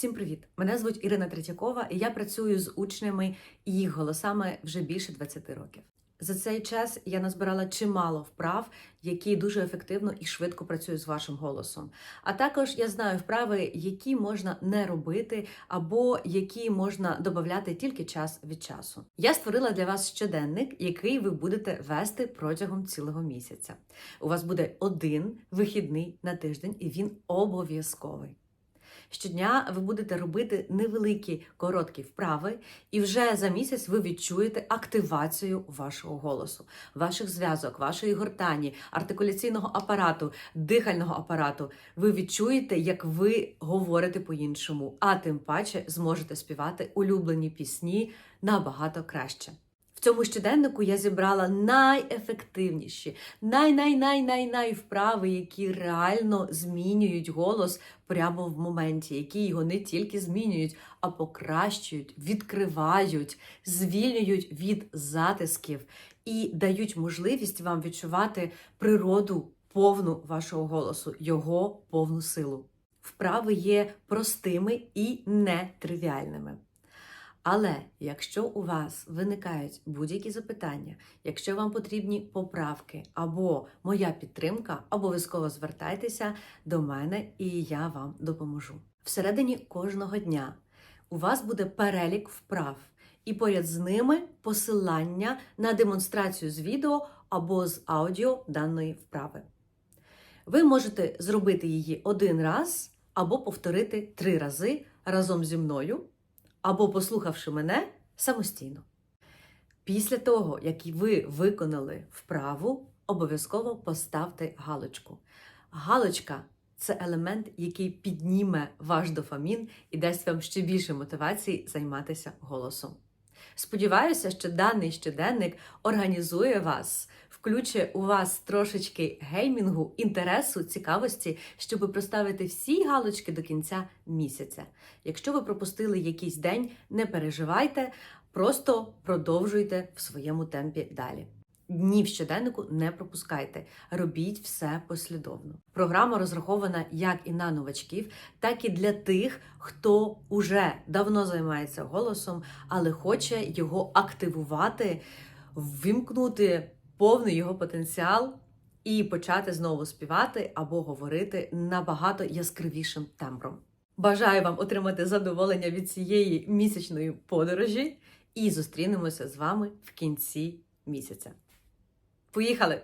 Всім привіт! Мене звуть Ірина Третьякова, і я працюю з учнями і їх голосами вже більше 20 років. За цей час я назбирала чимало вправ, які дуже ефективно і швидко працюють з вашим голосом. А також я знаю вправи, які можна не робити, або які можна додати тільки час від часу. Я створила для вас щоденник, який ви будете вести протягом цілого місяця. У вас буде один вихідний на тиждень, і він обов'язковий. Щодня ви будете робити невеликі короткі вправи, і вже за місяць ви відчуєте активацію вашого голосу, ваших зв'язок, вашої гортані, артикуляційного апарату, дихального апарату. Ви відчуєте, як ви говорите по-іншому, а тим паче зможете співати улюблені пісні набагато краще. Цьому щоденнику я зібрала найефективніші, най-най-най-най-най вправи, які реально змінюють голос прямо в моменті, які його не тільки змінюють, а покращують, відкривають, звільнюють від затисків і дають можливість вам відчувати природу повну вашого голосу, його повну силу. Вправи є простими і нетривіальними. Але якщо у вас виникають будь-які запитання, якщо вам потрібні поправки або моя підтримка, обов'язково звертайтеся до мене і я вам допоможу. Всередині кожного дня у вас буде перелік вправ, і поряд з ними посилання на демонстрацію з відео або з аудіо даної вправи. Ви можете зробити її один раз або повторити три рази разом зі мною або послухавши мене самостійно. Після того, як ви виконали вправу, обов'язково поставте галочку. Галочка це елемент, який підніме ваш дофамін і дасть вам ще більше мотивації займатися голосом. Сподіваюся, що даний щоденник організує вас, включить у вас трошечки геймінгу, інтересу, цікавості, щоб проставити всі галочки до кінця місяця. Якщо ви пропустили якийсь день, не переживайте, просто продовжуйте в своєму темпі далі. Дні в щоденнику не пропускайте, робіть все послідовно. Програма розрахована як і на новачків, так і для тих, хто уже давно займається голосом, але хоче його активувати, ввімкнути повний його потенціал і почати знову співати або говорити набагато яскравішим тембром. Бажаю вам отримати задоволення від цієї місячної подорожі і зустрінемося з вами в кінці місяця. Поїхали!